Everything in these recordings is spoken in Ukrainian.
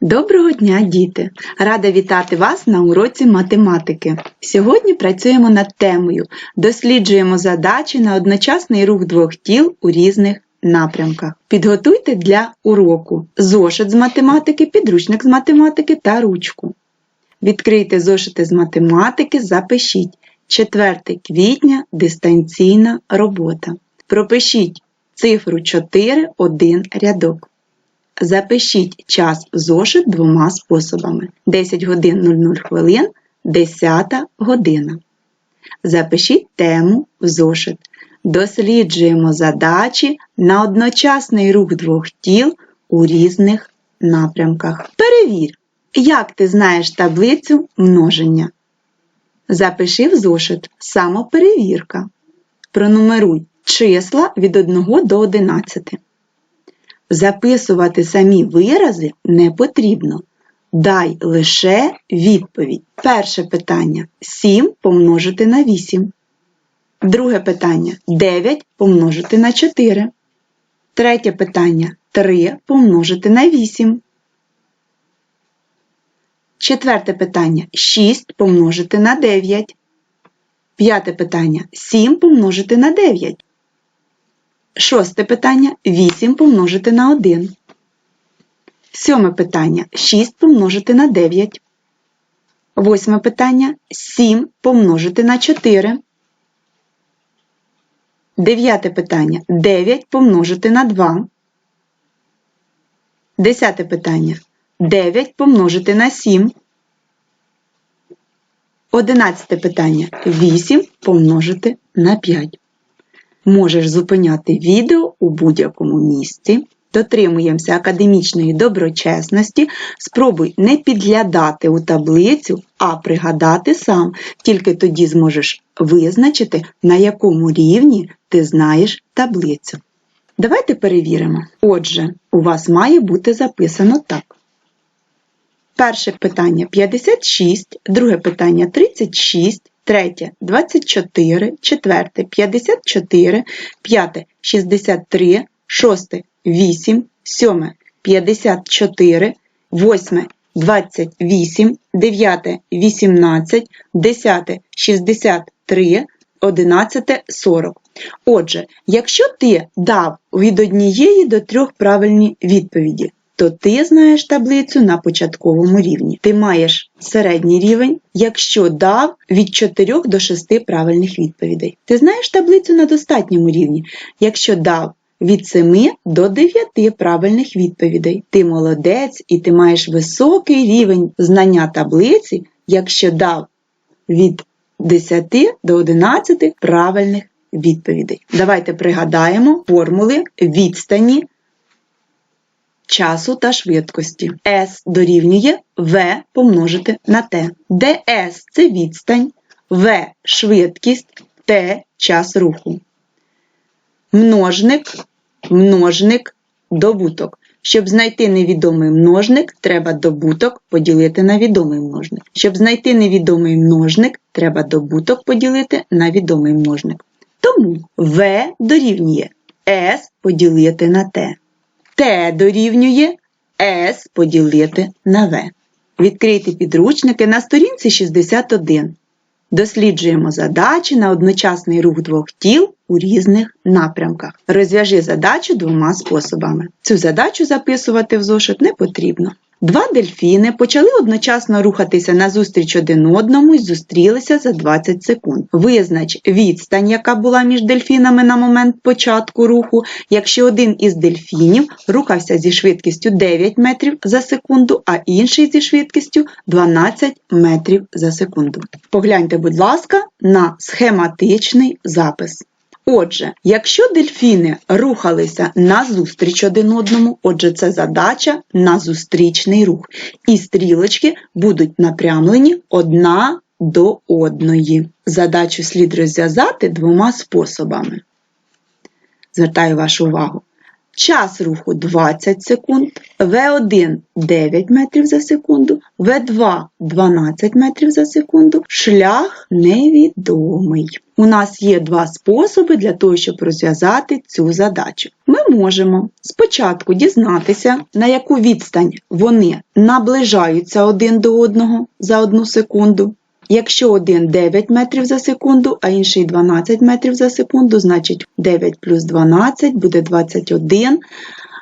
Доброго дня, діти! Рада вітати вас на уроці математики. Сьогодні працюємо над темою Досліджуємо задачі на одночасний рух двох тіл у різних напрямках. Підготуйте для уроку зошит з математики, підручник з математики та ручку. Відкрийте зошити з математики, запишіть 4 квітня дистанційна робота. Пропишіть цифру 4 один рядок. Запишіть час зошит двома способами: 10 годин 00 хвилин, 10 година. Запишіть тему в зошит. Досліджуємо задачі на одночасний рух двох тіл у різних напрямках. Перевір, як ти знаєш таблицю множення. Запиши в зошит самоперевірка. Пронумеруй числа від 1 до 11. Записувати самі вирази не потрібно. Дай лише відповідь. Перше питання 7 помножити на 8. Друге питання 9 помножити на 4. Третє питання 3 помножити на 8. Четверте питання 6 помножити на 9. П'яте питання 7 помножити на 9. Шосте питання 8 помножити на 1. Сьоме питання 6 помножити на 9. Восьме питання 7 помножити на 4. Дев'яте питання 9 помножити на 2. Десяте питання 9 помножити на 7. Одинадцяте питання 8 помножити на 5. Можеш зупиняти відео у будь-якому місці. Дотримуємося академічної доброчесності. Спробуй не підглядати у таблицю, а пригадати сам. Тільки тоді зможеш визначити, на якому рівні ти знаєш таблицю. Давайте перевіримо. Отже, у вас має бути записано так. Перше питання 56, друге питання 36, третє 24, четверте 54, п'яте 63, шосте 8, сьоме 54, восьме 28, дев'яте 18, десяте 63, одинадцяте 40. Отже, якщо ти дав від однієї до трьох правильні відповіді, то ти знаєш таблицю на початковому рівні. Ти маєш середній рівень, якщо дав від 4 до 6 правильних відповідей. Ти знаєш таблицю на достатньому рівні, якщо дав від 7 до 9 правильних відповідей. Ти молодець і ти маєш високий рівень знання таблиці, якщо дав від 10 до 11 правильних відповідей. Давайте пригадаємо формули відстані часу та швидкості. S дорівнює V помножити на T, де S це відстань, V швидкість, T час руху. Множник, множник, добуток. Щоб знайти невідомий множник, треба добуток поділити на відомий множник. Щоб знайти невідомий множник, треба добуток поділити на відомий множник. Тому V дорівнює S поділити на T. Т дорівнює С поділити на В. Відкрийте підручники на сторінці 61. Досліджуємо задачі на одночасний рух двох тіл у різних напрямках. Розв'яжи задачу двома способами. Цю задачу записувати в зошит не потрібно. Два дельфіни почали одночасно рухатися назустріч один одному і зустрілися за 20 секунд. Визнач відстань, яка була між дельфінами на момент початку руху, якщо один із дельфінів рухався зі швидкістю 9 метрів за секунду, а інший зі швидкістю 12 метрів за секунду. Погляньте, будь ласка, на схематичний запис. Отже, якщо дельфіни рухалися назустріч один одному, отже, це задача на зустрічний рух. І стрілочки будуть напрямлені одна до одної. Задачу слід розв'язати двома способами. Звертаю вашу увагу. Час руху 20 секунд, В1 9 метрів за секунду, В2 12 метрів за секунду, шлях невідомий. У нас є два способи для того, щоб розв'язати цю задачу. Ми можемо спочатку дізнатися, на яку відстань вони наближаються один до одного за одну секунду. Якщо один 9 метрів за секунду, а інший 12 метрів за секунду, значить 9 плюс 12 буде 21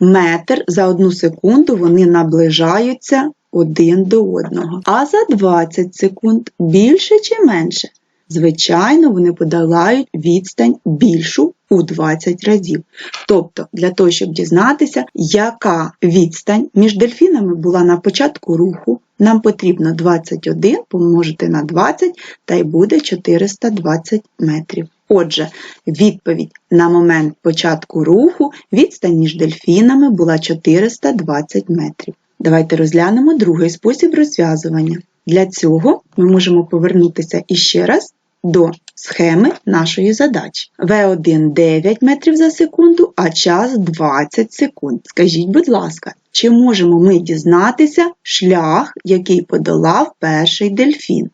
метр за одну секунду вони наближаються один до одного. А за 20 секунд більше чи менше? Звичайно, вони подолають відстань більшу у 20 разів. Тобто, для того, щоб дізнатися, яка відстань між дельфінами була на початку руху, нам потрібно 21 помножити на 20 та й буде 420 метрів. Отже, відповідь на момент початку руху відстань між дельфінами була 420 метрів. Давайте розглянемо другий спосіб розв'язування. Для цього ми можемо повернутися іще раз до схеми нашої задачі. В1 9 метрів за секунду, а час 20 секунд. Скажіть, будь ласка, чи можемо ми дізнатися шлях, який подолав перший дельфін?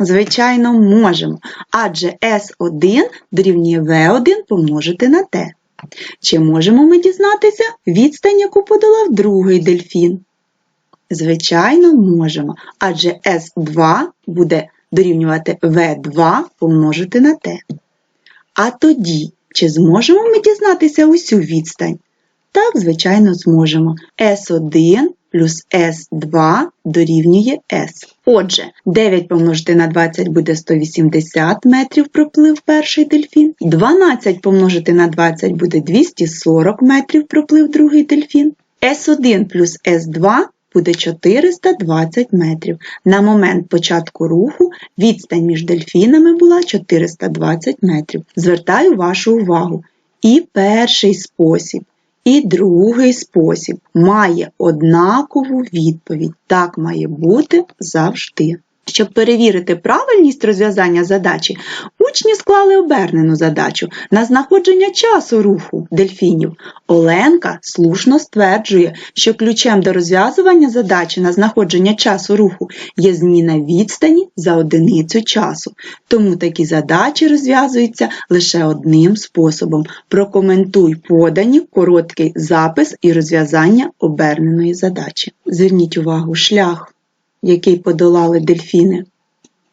Звичайно, можемо, адже S1 дорівнює V1 помножити на T. Чи можемо ми дізнатися відстань, яку подолав другий дельфін? Звичайно, можемо, адже S2 буде дорівнювати V2 помножити на T. А тоді, чи зможемо ми дізнатися усю відстань? Так, звичайно, зможемо. S1 плюс S2 дорівнює S. Отже, 9 помножити на 20 буде 180 метрів проплив перший дельфін. 12 помножити на 20 буде 240 метрів проплив другий дельфін. S1 плюс S2 буде 420 метрів. На момент початку руху відстань між дельфінами була 420 метрів. Звертаю вашу увагу. І перший спосіб, і другий спосіб має однакову відповідь. Так має бути завжди. Щоб перевірити правильність розв'язання задачі, учні склали обернену задачу на знаходження часу руху дельфінів. Оленка слушно стверджує, що ключем до розв'язування задачі на знаходження часу руху є зміна відстані за одиницю часу. Тому такі задачі розв'язуються лише одним способом. Прокоментуй подані короткий запис і розв'язання оберненої задачі. Зверніть увагу, шлях який подолали дельфіни.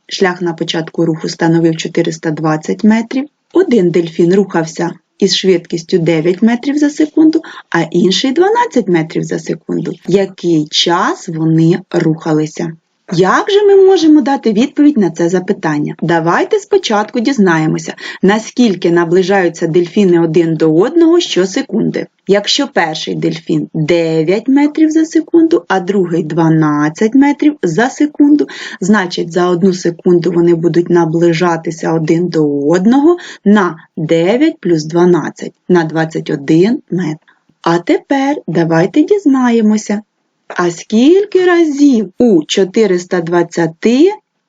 Шлях на початку руху становив 420 метрів. Один дельфін рухався із швидкістю 9 метрів за секунду, а інший 12 метрів за секунду. Який час вони рухалися? Як же ми можемо дати відповідь на це запитання? Давайте спочатку дізнаємося, наскільки наближаються дельфіни один до одного щосекунди. Якщо перший дельфін 9 метрів за секунду, а другий 12 метрів за секунду, значить за одну секунду вони будуть наближатися один до одного на 9 плюс 12 на 21 метр. А тепер давайте дізнаємося, а скільки разів у 420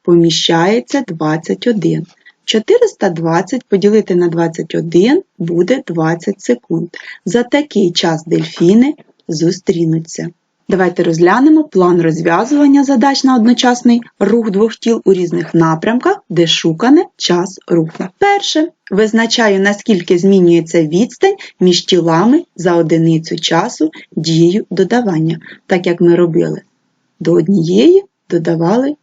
поміщається 21? 420 поділити на 21 буде 20 секунд. За такий час дельфіни зустрінуться. Давайте розглянемо план розв'язування задач на одночасний рух двох тіл у різних напрямках, де шукане час руху. Перше. Визначаю, наскільки змінюється відстань між тілами за одиницю часу дією додавання, так як ми робили. До однієї додавали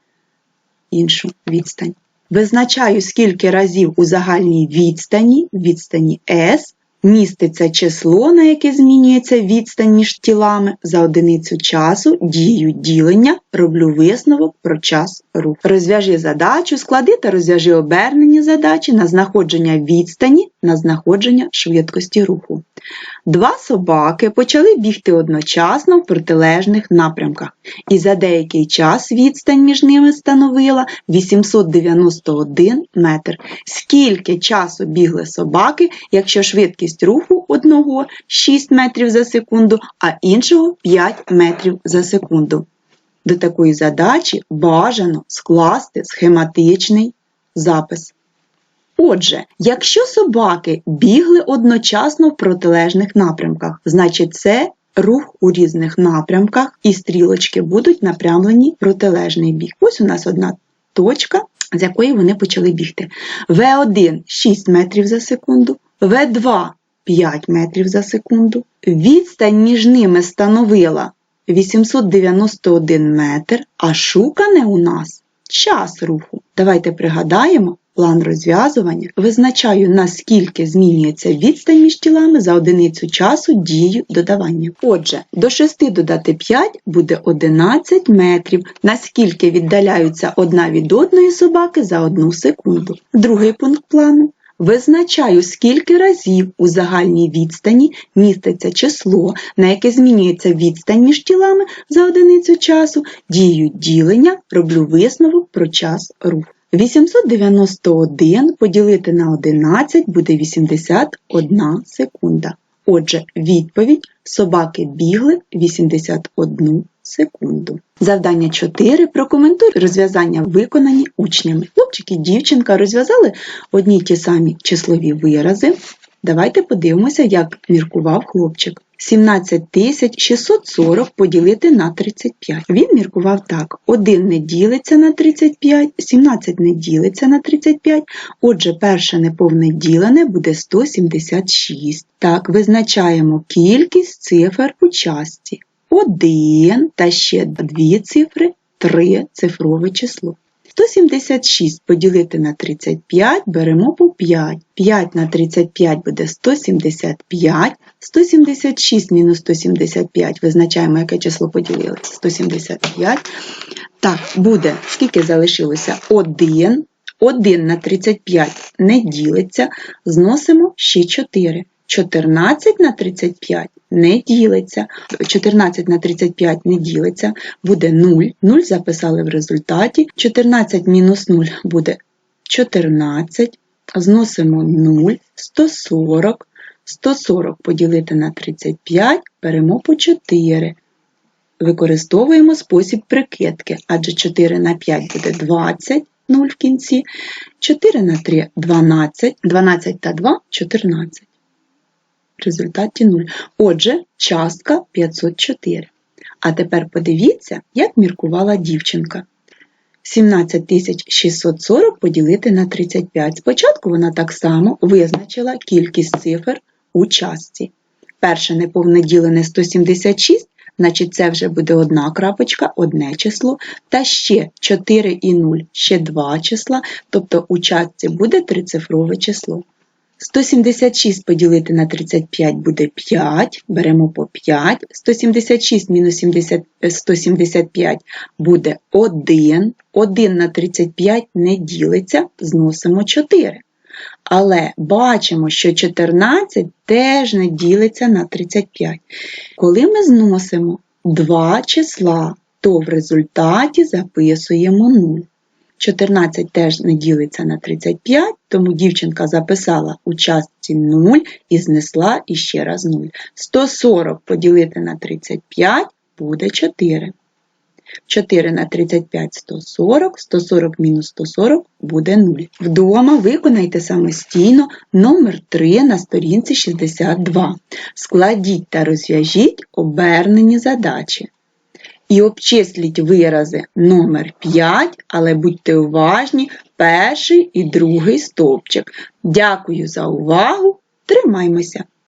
іншу відстань. Визначаю, скільки разів у загальній відстані, відстані S, міститься число, на яке змінюється відстань між тілами за одиницю часу, дію ділення, роблю висновок про час руху. Розв'яжи задачу, склади та розв'яжи обернені задачі на знаходження відстані, на знаходження швидкості руху. Два собаки почали бігти одночасно в протилежних напрямках, і за деякий час відстань між ними становила 891 метр. Скільки часу бігли собаки, якщо швидкість руху одного 6 метрів за секунду, а іншого 5 метрів за секунду? До такої задачі бажано скласти схематичний запис. Отже, якщо собаки бігли одночасно в протилежних напрямках, значить це рух у різних напрямках і стрілочки будуть напрямлені в протилежний бік. Ось у нас одна точка, з якої вони почали бігти. В1 6 метрів за секунду, В2 5 метрів за секунду. Відстань між ними становила 891 метр, а шукане у нас час руху. Давайте пригадаємо. План розв'язування визначаю, наскільки змінюється відстань між тілами за одиницю часу дію додавання. Отже, до 6 додати 5 буде 11 метрів, наскільки віддаляються одна від одної собаки за одну секунду. Другий пункт плану. Визначаю, скільки разів у загальній відстані міститься число, на яке змінюється відстань між тілами за одиницю часу, дію ділення, роблю висновок про час руху. 891 поділити на 11 буде 81 секунда. Отже, відповідь собаки бігли 81 секунду. Завдання 4. Прокоментуй розв'язання виконані учнями. Хлопчик і дівчинка розв'язали одні й ті самі числові вирази. Давайте подивимося, як міркував хлопчик. 17640 поділити на 35. Він міркував так: 1 не ділиться на 35, 17 не ділиться на 35. Отже, перше неповне ділене буде 176. Так, визначаємо кількість цифр у часті. 1 та ще дві цифри 3 цифрове число. 176 поділити на 35 беремо по 5. 5 на 35 буде 175. 176 мінус 175 визначаємо, яке число поділили. 175. Так, буде, скільки залишилося? 1. 1 на 35 не ділиться, зносимо ще 4. 14 на 35 не ділиться. 14 на 35 не ділиться, буде 0. 0 записали в результаті. 14 мінус 0 буде 14. Зносимо 0, 140. 140 поділити на 35 беремо по 4. Використовуємо спосіб прикидки, адже 4 на 5 буде 20, 0 в кінці. 4 на 3 12, 12 та 2 14 в результаті 0. Отже, частка 504. А тепер подивіться, як міркувала дівчинка. 17640 поділити на 35. Спочатку вона так само визначила кількість цифр у частці. Перше неповне ділене 176, значить це вже буде одна крапочка, одне число, та ще 4 і 0, ще два числа, тобто у частці буде трицифрове число. 176 поділити на 35 буде 5, беремо по 5. 176 мінус 175 буде 1. 1 на 35 не ділиться, зносимо 4. Але бачимо, що 14 теж не ділиться на 35. Коли ми зносимо два числа, то в результаті записуємо 0. 14 теж не ділиться на 35, тому дівчинка записала у частці 0 і знесла іще раз 0. 140 поділити на 35 буде 4. 4 на 35 140, 140 мінус 140 буде 0. Вдома виконайте самостійно номер 3 на сторінці 62. Складіть та розв'яжіть обернені задачі. І обчисліть вирази номер 5, але будьте уважні, перший і другий стовпчик. Дякую за увагу! Тримаймося!